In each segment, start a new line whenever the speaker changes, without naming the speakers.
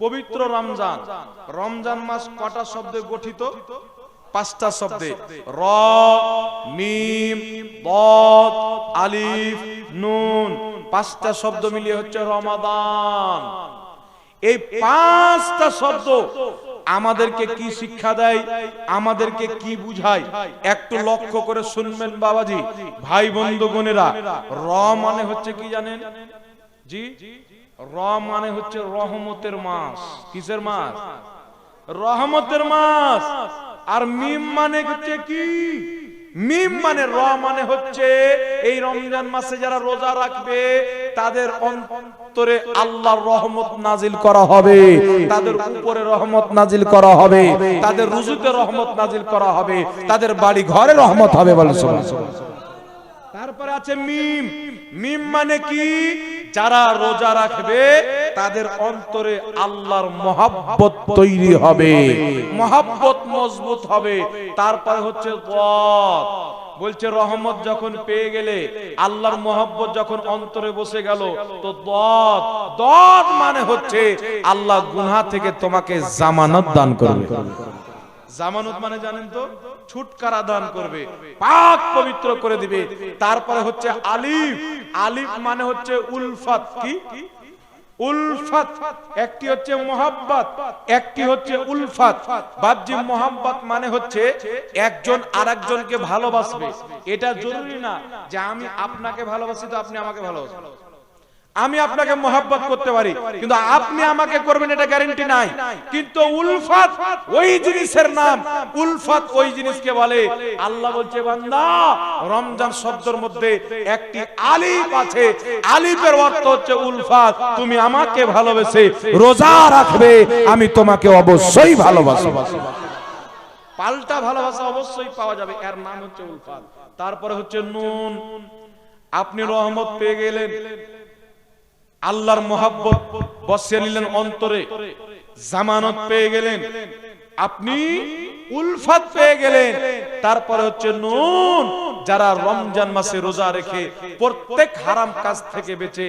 পবিত্র রমজান। রমজান মাস কটা শব্দে গঠিত? পাঁচটা শব্দে। র, মিম বদ আলিফ, নুন। পাঁচটা শব্দ মিলিয়ে হচ্ছে রমাদান। এই পাঁচটা শব্দ আমাদেরকে কি শিক্ষা দেয়? আমাদেরকে কি বুঝায়? একটু লক্ষ্য করে শুনবেন বাবাজি, ভাই বন্ধু বোনেরা। র মানে হচ্ছে কি জানেন? জি? র মানে হচ্ছে রহমতের মাস। কিসের মাস? রহমতের মাস। আর মিম মানে হচ্ছে কি? মিম মানে র মানে হচ্ছে এই রমজান মাসে যারা রোজা রাখবে, তাদের অন্তরে রহমত নাজিল করা হবে। তাদের উপরে রহমত নাজিল করা হবে। তাদের রুজুতে রহমত নাজিল করা হবে। তাদের বাড়ি ঘরে রহমত হবে বলে তারপরে আছে মিম। মিম মানে কি? যারা রোজা রাখবে, তাদের অন্তরে আল্লাহর মহাব্বত তৈরি হবে। মহাব্বত মজবুত হবে। তারপরে হচ্ছে বলছে, রহমত যখন পেয়ে গেলে, আল্লাহর মহব্বত যখন অন্তরে বসে গেল, তো দদ দদ মানে হচ্ছে আল্লাহ গুনাহ থেকে তোমাকে জামানত দান করবে। জামানত মানে জানেন তো? ছুটকারা দান করবে। পাক পবিত্র করে দিবে। তারপরে হচ্ছে আলিফ। আলিফ। মানে হচ্ছে উলফাত। কি? উলফাত। একটি হচ্ছে মোহাব্বত। একটি হচ্ছে উলফাত। বাহ্যিক মোহাব্বত মানে হচ্ছে একজন আরেকজনকে ভালোবাসবে। এটা জরুরি না যে আমি আপনাকে ভালোবাসি তো আপনি আমাকে ভালোবাসেন আমি আপনাকে মহাব্বত করতে পারি, কিন্তু আপনি আমাকে করবেন এটা গ্যারেন্টি নাই। কিন্তু উলফাত ওই জিনিসের নাম, উলফাত ওই জিনিসকে বলে, আল্লাহ বলছে, বান্দা, রমজান শব্দের মধ্যে একটি আলিফ আছে। আলিফের অর্থ হচ্ছে উলফাত। তুমি আমাকে ভালোবেসে রোজা রাখবে, আমি তোমাকে অবশ্যই ভালোবাসবো পাল্টা ভালোবাসা অবশ্যই পাওয়া যাবে, এর নাম হচ্ছে উলফাত। তারপরে হচ্ছে নুন। আপনি রহমত পেয়ে গেলেন। আল্লাহর মোহাব্বত বসিয়ে নিলেন অন্তরে। জামানত পেয়ে গেলেন। আপনি উলফাত পেয়ে গেলেন। তারপরে হচ্ছে নুন। যারা রমজান মাসে রোজা রেখে প্রত্যেক হারাম কাজ থেকে বেঁচে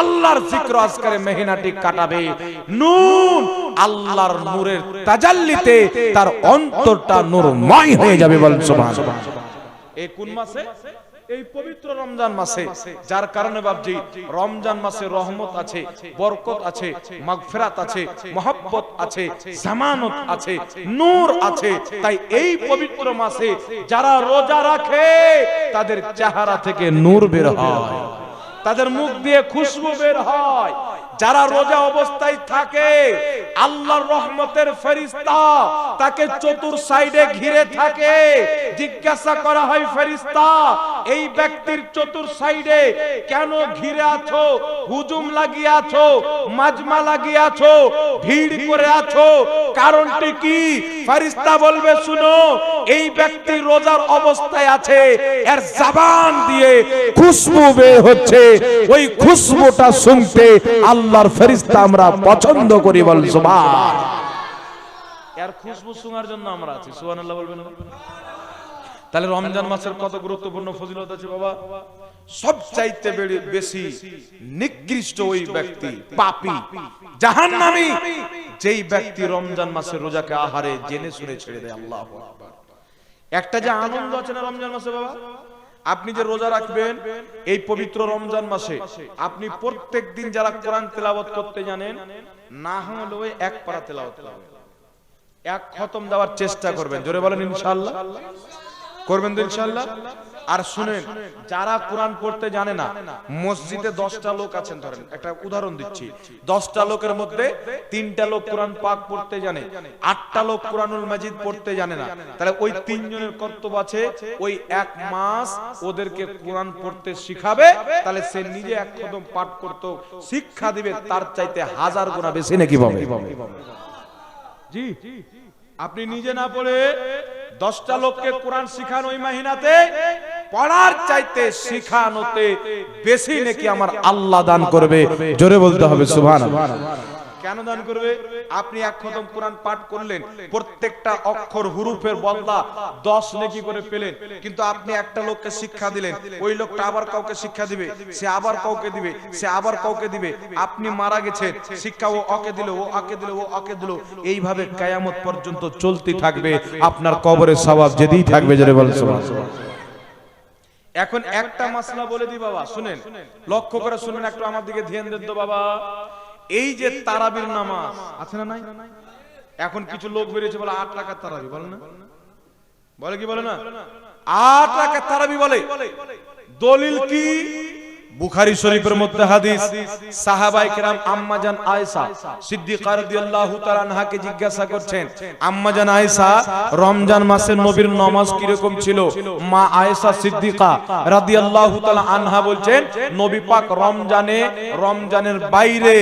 আল্লাহর জিক্র আজকারে মেহনাটি কাটাবে। নুন আল্লাহর নূরের তাজাল্লিতে তার অন্তরটা নূরময় হয়ে যাবে বলেন সুবহানাল্লাহ। এই কোন মাসে? এই পবিত্র রমজান মাসে, যার কারণে বাবজি রমজান মাসে রহমত আছে, বরকত আছে, মাগফিরাত আছে, মহব্বত আছে, জামানত আছে, নূর আছে। তাই এই পবিত্র মাসে যারা রোজা রাখে, তাদের চেহারা থেকে নূর বের হয়। তাদের মুখ দিয়ে খুশবু বের হয়। যারা রোজা অবস্থায় থাকে, আল্লাহর রহমতের ফেরিস্তা তাকে চতুর সাইডে ঘিরে থাকে। জিজ্ঞাসা করা হয়, ফেরিস্তা, এই ব্যক্তির চতুর সাইডে কেন ঘিরে আছো? হুজুম লাগিয়ে আছো? মাজমা লাগিয়ে আছো? ভিড় করে আছো? কারণটি কি? ফেরিস্তা বলবে, শুনো, এই ব্যক্তি রোজার অবস্থায় আছে, এর জবান দিয়ে খুশবু বের হচ্ছে। ওই খুশবুটা শুনতে আল্লাহর ফেরিস্তা আমরা পছন্দ করি বল সুবহান। এর খুশবু শোনার জন্য আমরা আছি, সুবহানাল্লাহ বলবেন? তাহলে রমজান মাসের কত গুরুত্বপূর্ণ ফজিলত আছে বাবা? সব চাইতে বেশি নিকৃষ্ট ওই ব্যক্তি পাপী। জাহান্নামী যেই ব্যক্তি রমজান মাসে রোজাকে আহারে জেনে শুনে ছেড়ে দেয় আল্লাহ একটা যে আনন্দ আছে না রমজান মাসে বাবা? আপনি যে রোজা রাখবেন এই পবিত্র রমজান মাসে আপনি প্রত্যেক দিন যারা কোরআন তেলাওয়াত করতে জানেন না হলেও এক পারা তেলাবত করবেন। এক খতম দেওয়ার চেষ্টা করবেন। জোরে বলেন ইনশাআল্লাহ। করবেন তো ইনশাআল্লাহ। আর শুনেন, যারা কোরআন পড়তে জানে না, মসজিদে দশটা লোক আছেন, ধরেন, একটা উদাহরণ দিচ্ছি। দশটা লোকের মধ্যে তিনটা লোক কোরআন পাক পড়তে জানে, আটটা লোক কোরআনুল মাজিদ পড়তে জানে না। তাহলে ওই তিনজনের কর্তব্য আছে, ওই এক মাস ওদেরকে কোরআন পড়তে শিখাবে, তাহলে সে নিজে এক কদম পাঠ করতো, শিক্ষা দিবে, তার চাইতে হাজার গুণা বেশি নাকি পাবে? জি, আপনি নিজে না পড়ে দশটা লোককে কোরআন শিখান ওই মাহিনাতে পড়ার চাইতে শিখানোতে বেশি নাকি আমার আল্লাহ দান করবে? জোরে বলতে হবে সুবহান কেন দান করবে? আপনি এক খতম কোরআন পাঠ করলেন প্রত্যেকটা অক্ষর হুরুফের বদলা দশ নেকি করে পেলেন কিন্তু আপনি একটা লোককে শিক্ষা দিলেন ওই লোকটা আবার কাউকে শিক্ষা দিবে সে আবার কাউকে দিবে সে আবার কাউকে দিবে আপনি মারা গেছেন শিক্ষা ও অকে দিল ও আকে দিল ও আকে দিল এইভাবে কায়ামত পর্যন্ত চলতে থাকবে আপনার কবরের স্বভাব যেতেই থাকবে যেটা বলেন সুবহানাল্লাহ। এখন একটা মাসলা বলে দি বাবা শুনেন। লক্ষ্য করে শুনেন একটু আমার দিকে ধ্যান দেন তো বাবা। এই যে তারাবির নামাজ আছে না নাই? এখন কিছু লোক বেরিয়েছে বলে আট টাকার তারাবি বলে না? বলে কি বলে না? আট টাকার তারাবি বলে। দলিল কি? বুখারী শরীফের মধ্যে হাদিস সাহাবাই কেরাম আম্মাজান আয়েশা সিদ্দিকা রাদিয়াল্লাহু তাআলা আনহাকে জিজ্ঞাসা করছেন আম্মাজান আয়েশা, রমজান মাসে নবীর নামাজ কি রকম ছিল? মা আয়েশা সিদ্দিকা রাদিয়াল্লাহু তাআলা আনহা বলছেন, নবী পাক রমজানে, রমজানের বাইরে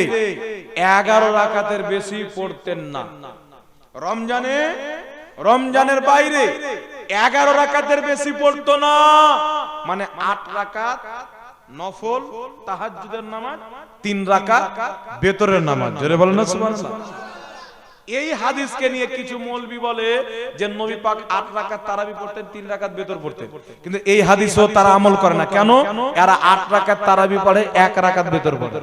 11 রাকাতের বেশি পড়তেন না। রমজানে, রমজানের বাইরে এগারো রাকাতের বেশি পড়তো না। মানে আট রাকাত নফল তাহাজ্জুদের নামাজ তিন রাকাত বেতরের নামাজ। জোরে বলেন না সুবহানাল্লাহ। এই হাদিসকে নিয়ে কিছু মৌলবি বলে যে নবী পাক আট রাকাত তারাবি পড়তেন তিন রাকাত বেতর পড়তেন। কিন্তু এই হাদিসও তারা আমল করে না। কেন? এরা আট রাকাত তারাবি পড়ে এক রাকাত বেতর পড়ে।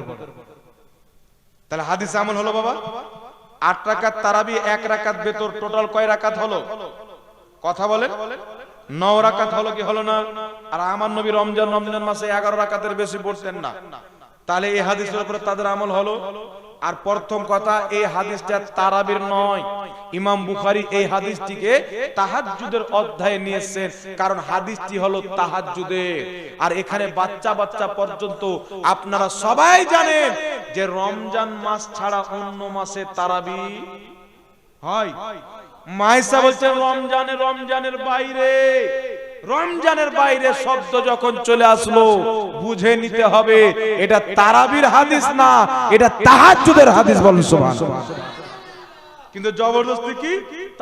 তাহলে হাদিস আমল হলো বাবা? আট রাকাত তারাবি এক রাকাত বেতর টোটাল কয় রাকাত হলো? কথা বলেন। নও রাকাত হলো কি হলো না? আর আমার নবী রমজান রমজান মাসে এগারো রাকাতের বেশি পড়তেন না। তাহলে এই হাদিসের উপরে তাদের আমল হলো। আর প্রথম কথা, এই হাদিসটা তারাবির নয়। ইমাম বুখারী এই হাদিসটিকে তাহাজ্জুদের অধ্যায়ে নিয়েছেন। কারণ হাদিসটি হলো তাহাজ্জুদের। আর এখানে বাচ্চা বাচ্চা পর্যন্ত আপনারা সবাই জানেন যে রমজান মাস ছাড়া অন্য মাসে তারাবি হয়। মাইসা বলছেন রমজানে রমজানের বাইরে। রমজানের বাইরে শব্দ যখন চলে আসলো বুঝে নিতে হবে এটা তারাবির হাদিস না এটা তাহাজ্জুদের হাদিস বলুন সুবহানাল্লাহ। কিন্তু জবরদস্তি কি?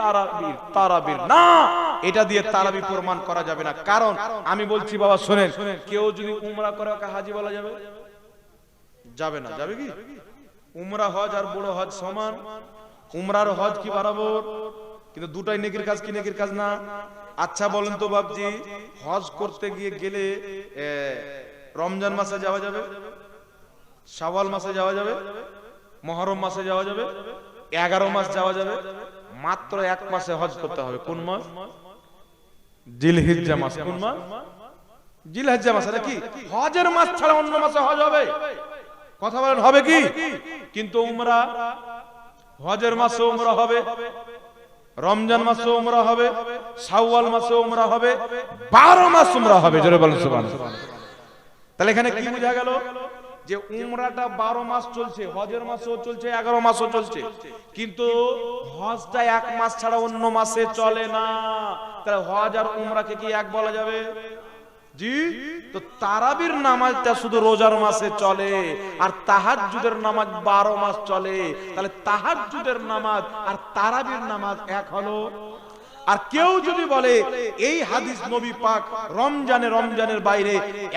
তারাবির তারাবির না এটা দিয়ে তারাবি প্রমাণ করা যাবে না। কারণ আমি বলছি বাবা শুনেন কেউ যদি উমরা করে ওকে হাজি বলা যাবে? যাবে না যাবে কি? উমরা হজ আর বড় হজ সমান। উমরার হজ কি বরাবর? কিন্তু দুটাই নেকির কাজ কি নেকির কাজ না? আচ্ছা বলেন তো বাবজি হজ করতে গিয়ে গেলে রমজান মাসে যাওয়া যাবে? শাওয়াল মাসে যাওয়া যাবে? মহরম মাসে যাওয়া যাবে? এগারো মাস যাওয়া যাবে? মাত্র এক মাসে হজ করতে হবে। কোন মাস? জিলহিজ্জা মাস। কোন মাস? জিলহিজ্জা মাস। নাকি হজের মাস ছাড়া অন্য মাসে হজ হবে? কথা বলেন, হবে কি? কিন্তু উমরা হজের মাসে উমরা হবে। রমজান মাসে উমরা হবে শাওয়াল মাসে উমরা হবে বারো মাস উমরা হবে জোরে বলেন সুবহান তাহলে এখানে কি বোঝা গেল যে উমরাটা বারো মাস চলছে হজের মাসও চলছে এগারো মাসও চলছে। কিন্তু হজটা এক মাস ছাড়া অন্য মাসে চলে না। তাহলে হজ আর উমরাকে কি এক বলা যাবে? জি? তো তারাবির নামাজটা শুধু রোজার মাসে চলে, আর তাহাজ্জুদের নামাজ বারো মাস চলে। তাহলে তাহাজ্জুদের নামাজ আর তারাবির নামাজ এক হলো। আর কেউ যদি বলে, এই হাদিস নবী পাক রমজানে রমজানের বাইরে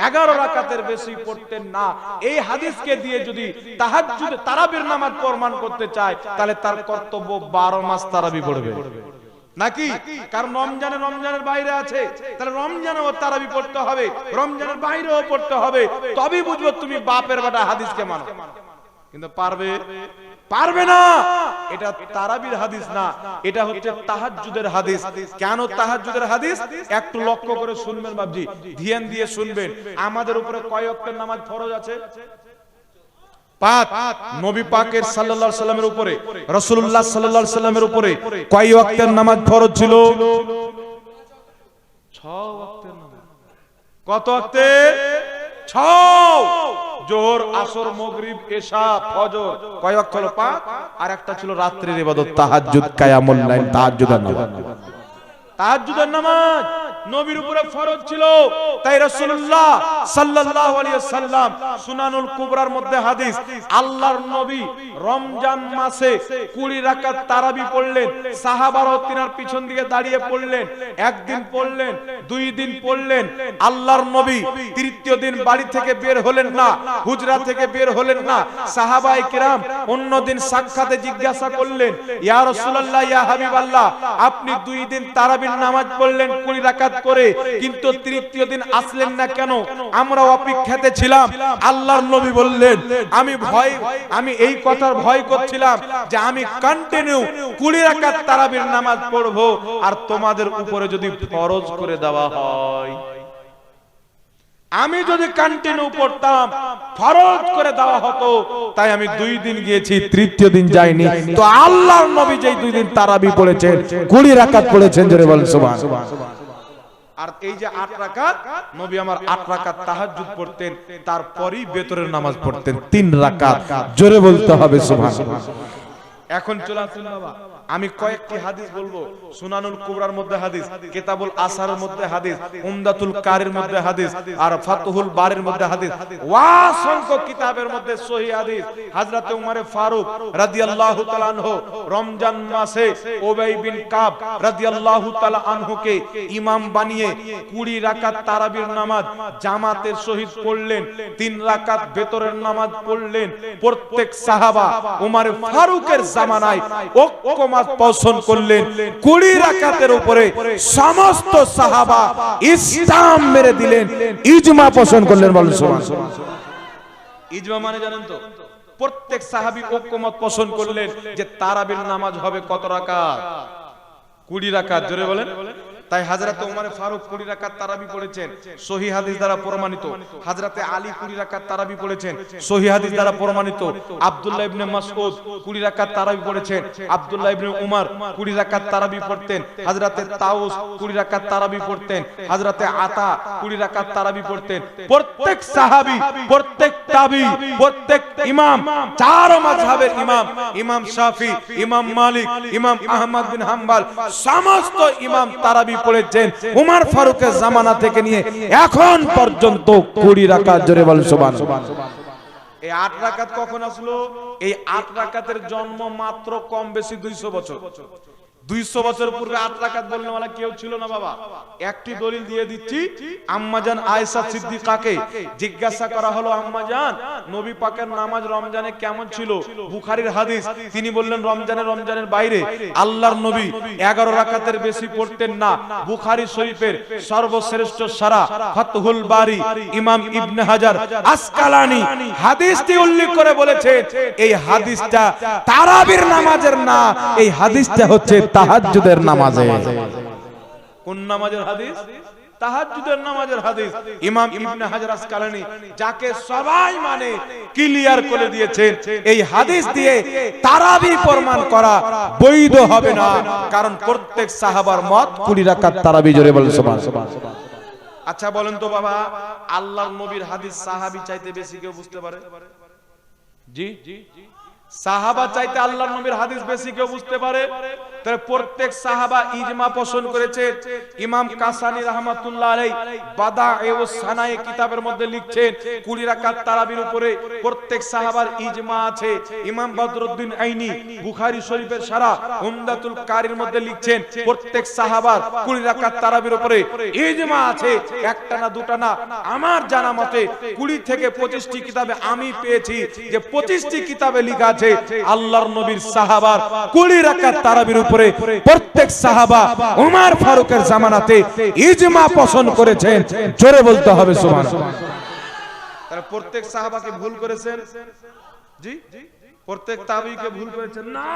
এগারো রাকাতের বেশি পড়তেন না। এই হাদিসকে দিয়ে যদি তাহাজ্জুদে, তারাবির নামাজ প্রমাণ করতে চায়, তাহলে তার কর্তব্য বারো মাস তারাবি পড়বে। নাকি? কারণ রমজানে রমজানের বাইরে আছে। তাহলে রমজানেও তারাবি পড়তে হবে, রমজানের বাইরেও পড়তে হবে। তবেই বুঝব তুমি বাপের বেটা হাদিসকে মানো। কিন্তু পারবে? পারবে না। এটা তারাবির হাদিস না। এটা হচ্ছে তাহাজ্জুদের হাদিস। কেন তাহাজ্জুদের হাদিস? একটু লক্ষ্য করে শুনবেন বাবজি ধ্যান দিয়ে শুনবেন। আমাদের উপরে কয় ওয়াক্তের নামাজ ফরজ আছে? পাঁচ নবী পাকের সাল্লাল্লাহু সাল্লামের উপরে রাসূলুল্লাহ সাল্লাল্লাহু সাল্লামের উপরে কয় ওয়াক্তের নামাজ ফরজ ছিল? 6 ওয়াক্তের নামাজ। কত ওয়াক্তে? 6 জোহর আসর মাগরিব এশা ফজর। কয় ওয়াক্ত হলো পাঁচ আর একটা ছিল রাত্রির ইবাদত তাহাজ্জুদ কিয়ামুল লাইল তাহাজ্জুদের নামাজ। তাহাজ্জুদের নামাজ। নবীর উপরে ফরজ ছিল। তাই রাসূলুল্লাহ সাল্লাল্লাহু আলাইহি সাল্লাম সুনানুল কুবরার মধ্যে হাদিস, আল্লাহর নবী রমজান মাসে 20 রাকাত তারাবি পড়লেন, সাহাবারাও তিনার পিছন দিকে দাঁড়িয়ে পড়লেন, একদিন পড়লেন, দুই দিন পড়লেন, আল্লাহর নবী তৃতীয় দিন বাড়ি থেকে বের হলেন না, হুজরা থেকে বের হলেন না, সাহাবায়ে কিরাম অন্যদিন সাক্ষাতে জিজ্ঞাসা করলেন, ইয়া রাসূলুল্লাহ, ইয়া হাবিবাল্লাহ, আপনি দুই দিন তারাবির নামাজ পড়লেন 20 রাকাত করে, কিন্তু তৃতীয় দিন আসলেন না কেন? আমরা অপেক্ষাতে ছিলাম। আল্লাহর নবী বললেন, আমি ভয়, আমি এই কথার ভয় করছিলাম যে আমি কন্টিনিউ 20 রাকাত তারাবির নামাজ পড়ব আর তোমাদের উপরে যদি ফরজ করে দেওয়া হয়। আমি যদি কন্টিনিউ পড়তাম, ফরজ করে দেওয়া হতো, তাই আমি দুই দিন গিয়েছি, তৃতীয় দিন যাইনি। তো আল্লাহর নবী যেই দুই দিন তারাবি পড়েছেন, কুড়ি রাকাত পড়েছেন, জোরে বলেন সুবহান আর এই যে আট রাকাত, নবী আমার আট রাকাত তাহাজ্জুদ পড়তেন, তারপরেই বেতরের নামাজ পড়তেন, তিন রাকাত। জোরে বলতে হবে, সুবহানাল্লাহ। এখন চলে আসুন বাবা। আমি কয়েকটি হাদিস বলব। সুনানুল কুবরার মধ্যে হাদিস, কিতাবুল আসারের মধ্যে হাদিস, উমদাতুল কারির মধ্যে হাদিস, আর ফাতহুল বারের মধ্যে হাদিস। অসংখ্য কিতাবের মধ্যে সহি হাদিস। হযরত উমর ফারুক রাদিয়াল্লাহু তাআলা আনহু, রমজান মাসে উবাই বিন কাব রাদিয়াল্লাহু তাআলা আনহুকে ইমাম বানিয়ে 20 রাকাত তারাবির নামাজ জামাতের সহিত পড়লেন, তিন রাকাত ভেতরের নামাজ পড়লেন। প্রত্যেক সাহাবা উমর ফারুকের জামানায় ঐক্যমত পোষণ করলেন, কুড়ি রাকাতের উপরে সমস্ত সাহাবা ইসলাম মেরে দিলেন, ইজমা পোষণ করলেন বলেন ইজমা মানে জানেন তো, প্রত্যেক সাহাবি ঐক্যমত পোষণ করলেন যে তারাবির নামাজ হবে কত রাকাত? কুড়ি রাকাত, জোরে বলেন। তাই হাজরাতে ওমরে ফারুক কুড়ি রাকাত তারাবি পড়েছেন, সহি হাদিস দ্বারা প্রমাণিত। হাজরাতে আলী কুড়ি রাকাত তারাবি পড়েছেন, সহি হাদিস দ্বারা প্রমাণিত। আব্দুল্লাহ ইবনে মাসউদ কুড়ি রাকাত তারাবি পড়েছেন, আব্দুল্লাহ ইবনে উমর কুড়ি রাকাত তারাবি পড়তেন, হাজরাতে তাউস কুড়ি রাকাত তারাবি পড়তেন, হাজরাতে আতা কুড়ি রাকাত তারাবি পড়তেন। প্রত্যেক সাহাবী, প্রত্যেক তাবি, প্রত্যেক ইমাম, চার মাযহাবের ইমাম ইমাম শাফি, ইমাম মালিক, ইমাম আহমদ বিন হাম্বল, সমস্ত ইমাম তারাবি পড়েছেন উমার ফারুকের জামানা থেকে নিয়ে এখন পর্যন্ত কুড়ি রাখা জোরে বল সোমান এই আট রাকাত কখন আসলো? এই আট রাকাতের জন্ম মাত্র কম বেশি দুইশো বছর। দুইশো বছর পূর্বে আট রাকাত বললে ওলা কেউ ছিল না বাবা। একটি দলিল দিয়ে দিচ্ছি আম্মাজান আয়েশা সিদ্দিকাকে জিজ্ঞাসা করা হলো আম্মাজান নবী পাকের নামাজ রমজানে কেমন ছিল? বুখারীর হাদিস, তিনি বললেন, রমজানে রমজানের বাইরে আল্লাহর নবী এগারো রাকাতের বেশি পড়তেন না। বুখারী শরীফের সর্বশ্রেষ্ঠ সারা ফাতহুল বারি, ইমাম ইবনে হাজার আসকালানি হাদিসটি উল্লেখ করে বলেছে, এই হাদিসটা তারাবির নামাজের না, এই হাদিসটা হচ্ছে তাহাজ্জুদের নামাজে। কোন নামাজের হাদিস? তাহাজ্জুদের নামাজের হাদিস। ইমাম ইবনে হাজার আসকালানি যাকে সবাই মানে ক্লিয়ার করে দিয়েছেন এই হাদিস দিয়ে তারাবি প্রমাণ করা বৈধ হবে না, কারণ প্রত্যেক সাহাবার মত 20 রাকাত তারাবি জোরে বলেন সুবহান আচ্ছা বলেন তো বাবা, আল্লাহর নবীর হাদিস সাহাবী চাইতে বেশি কেউ বুঝতে পারে? জি? সাহাবা চাইতে আল্লাহর নবীর হাদিস বেশি কেউ বুঝতে পারে। তাহলে প্রত্যেক সাহাবা ইজমা পোষণ করেছে। ইমাম কাসানি রাহমাতুল্লাহ আলাই বাদা এও সানায়ে কিতাবের মধ্যে লিখছেন 20 রাকাত তারাবির উপরে প্রত্যেক সাহাবার ইজমা আছে। ইমাম বদরুদ্দিন আইনি বুখারী শরীফের সারা উমদাতুল কারির মধ্যে লিখছেন, প্রত্যেক সাহাবার 20 রাকাত তারাবির উপরে ইজমা আছে। একটা না দুটা না, আমার জানা মতে 20 থেকে 25টি কিতাবে আমি পেয়েছি যে 25টি কিতাবে লেখা আছে, আল্লাহর নবীর সাহাবার 20 রাকাত তারাবির উপরে প্রত্যেক সাহাবা উমর ফারুকের জামানাতে ইজমা পোষণ করেছেন। জোরে বলতে হবে তারা প্রত্যেক সাহাবাকে ভুল করেছেন? জি? প্রত্যেক তাবিকে ভুল করেছেন? না!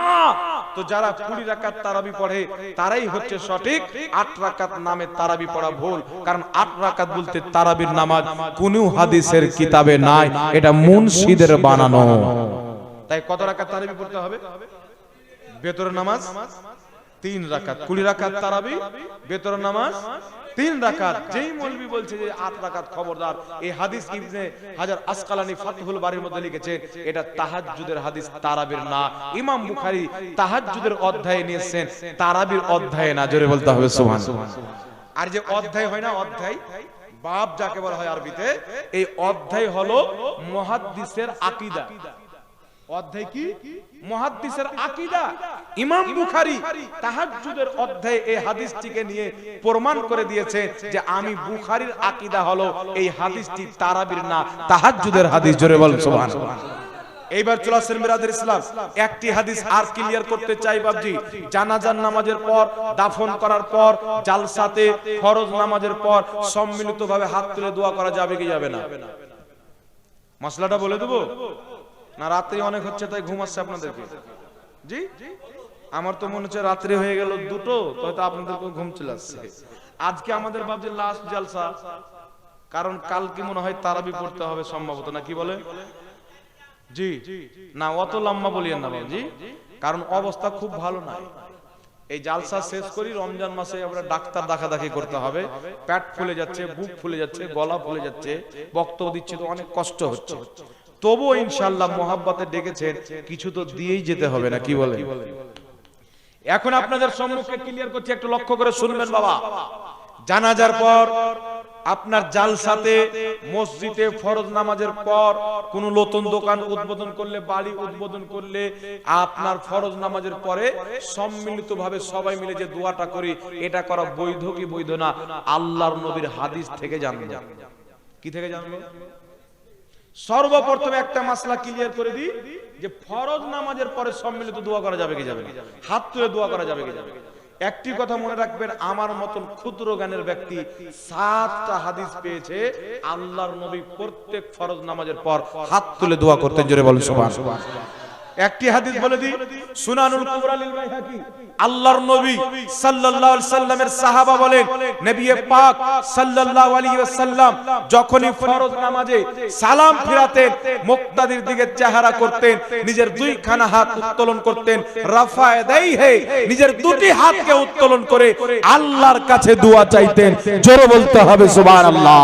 তো যারা 20 রাকাত তারাবি পড়ে, তারাই হচ্ছে সঠিক। আট রাকাত নামে তারাবি পড়া ভুল। কারণ আট রাকাত বলতে তারাবির নামাজ কোন হাদিসের কিতাবে নাই। এটা মুনশিদের বানানো। তাই কত রাকাত তারাবি পড়তে হবে? বেতরের নামাজ, তিন রাকাত। কুড়ি রাকাত তারাবি, বেতরের নামাজ, তিন রাকাত। যেই মৌলবি বলছে যে আট রাকাত খবরদার এই হাদিস ইবনে হাজার আসকালানি ফাতহুল বাড়ির মধ্যে লিখেছে, এটা তাহাজ্জুদের হাদিস তারাবির না। ইমাম বুখারী তাহাজ্জুদের অধ্যায়ে নিয়েছেন, তারাবির অধ্যায়ে না, জোরে বলতে হবে, সুবহান। আর যে অধ্যায় হয় না, অধ্যায়, বাপ যাকে বলা হয় আরবিতে, এই অধ্যায় হলো মুহাদ্দিসের আকীদা। অধ্যায় কি? মুহাদ্দিসের আকীদা। ইমাম বুখারী তাহাজ্জুদের অধ্যায়ে এই হাদিসটিকে নিয়ে প্রমাণ করে দিয়েছে যে আমি বুখারীর আকীদা হলো এই হাদিসটি তারাবির না তাহাজ্জুদের হাদিস। জোরে বল সুবহানাল্লাহ। এইবার চলে আসেন মিরাদের ইসলাম। একটি হাদিস আর ক্লিয়ার করতে চাই বাবজি জানাজার নামাজের পর দাফন করার পর জালসাতে ফরজ নামাজের পর সম্মিলিতভাবে হাত তুলে দোয়া করা যাবে কি যাবে না? মশলাটা বলে দেবো? না, রাত্রি অনেক হচ্ছে, তাই ঘুমাচ্ছে আপনাদেরকে। জি? আমার তো মনে হচ্ছে রাত্রি হয়ে গেল দুটো, হয়তো আপনাদেরকে ঘুম চলে আসছে। আজকে আমাদের ভাবছি লাস্ট জালসা কারণ কালকে মনে হয় তারাবি পড়তে হবে সম্ভবত, না কি বলে? জি। না, অত লম্বা বলিয়েন না জি? কারণ অবস্থা খুব ভালো নাই। এই জালসা শেষ করি, রমজান মাসে আমরা ডাক্তার দেখাদেখি করতে হবে। পেট ফুলে যাচ্ছে, বুক ফুলে যাচ্ছে, গলা ফুলে যাচ্ছে, বক্তব্য দিচ্ছে তো অনেক কষ্ট হচ্ছে। তবুও ইনশাল্লাহ মোহাব্বতে ডেকেছেন কিছু তো দিয়েই যেতে হবে না, কি বলে এখন আপনাদের সম্মুখে ক্লিয়ার করছি, একটু লক্ষ্য করে শুনবেন বাবা। জানাজার পর, আপনার জালসাতে, মসজিদে ফরজ নামাজের পর, কোন নতুন দোকান উদ্বোধন করলে, বাড়ি উদ্বোধন করলে, আপনার ফরজ নামাজের পরে সম্মিলিতভাবে সবাই মিলে যে দোয়াটা করি, এটা করা বৈধ কি বৈধ না? আল্লাহর নবীর হাদিস থেকে জানব। কি থেকে জানব? সর্বপ্রথম একটা মাসলা ক্লিয়ার করে দিই যে ফরজ নামাজের পরে সম্মিলিত দোয়া করা যাবে কি যাবে হাত তুলে দোয়া করা যাবে কি যাবে? একটি কথা মনে রাখবেন, আমার মতন ক্ষুদ্র জ্ঞানের ব্যক্তি সাতটা হাদিস পেয়েছে, আল্লাহর নবী প্রত্যেক ফরজ নামাজের পর হাত তুলে দোয়া করতেন, জোরে বলেন সুবহান একটি হাদিস বলে দিই সুনানুল কুবরা লিল বাইহাকি আল্লাহর নবী সাল্লাল্লাহু আলাইহি সাল্লামের সাহাবা বলেন নবী পাক সাল্লাল্লাহু আলাইহি ওয়াসাল্লাম যখনই ফরজ নামাজে সালাম ফিরাতেন মুক্তাদির দিকে চেহারা করতেন নিজের দুইখানা হাত উত্তোলন করতেন রাফায়ে দাইহে নিজের দুটি হাতকে উত্তোলন করে আল্লাহর কাছে দোয়া চাইতেন জোরে বলতে হবে সুবহানাল্লাহ।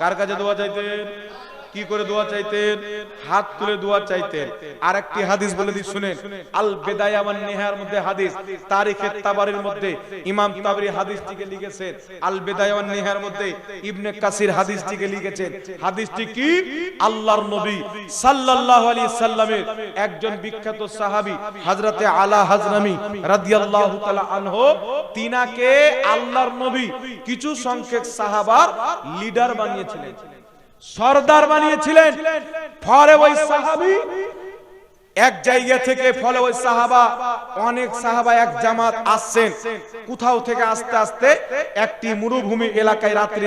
কার কাছে দোয়া চাইতেন? কি করে দোয়া চাইতেন? হাত তুলে দোয়া চাইতেন। আর একটি হাদিস বলে দিই, শুনেন। আল বেদায়া ওয়ান নিহার মধ্যে হাদিস, তারিখে তাবারির মধ্যে ইমাম তাবরি হাদিসটিকে লিখেছেন। আল বেদায়া ওয়ান নিহার মধ্যে ইবনে কাসির হাদিসটিকে লিখেছেন। হাদিসটি কি? আল্লাহর নবী সাল্লাল্লাহু আলাইহি সাল্লামের একজন বিখ্যাত সাহাবী, হযরতে আলা হাজরামি রাদিয়াল্লাহু তাআলা আনহু, তিনাকে আল্লাহর নবী কিছু সংখ্যক সাহাবার লিডার বানিয়েছিলেন। সর্দার বানিয়েছিলেন। ফলে ওই সাহাবি এক জায়গা থেকে, ফলে ওই সাহাবা, অনেক সাহাবা, এক জামাত আসছেন। কোথাও থেকে আস্তে আস্তে একটি মরুভূমি এলাকায় রাত্রি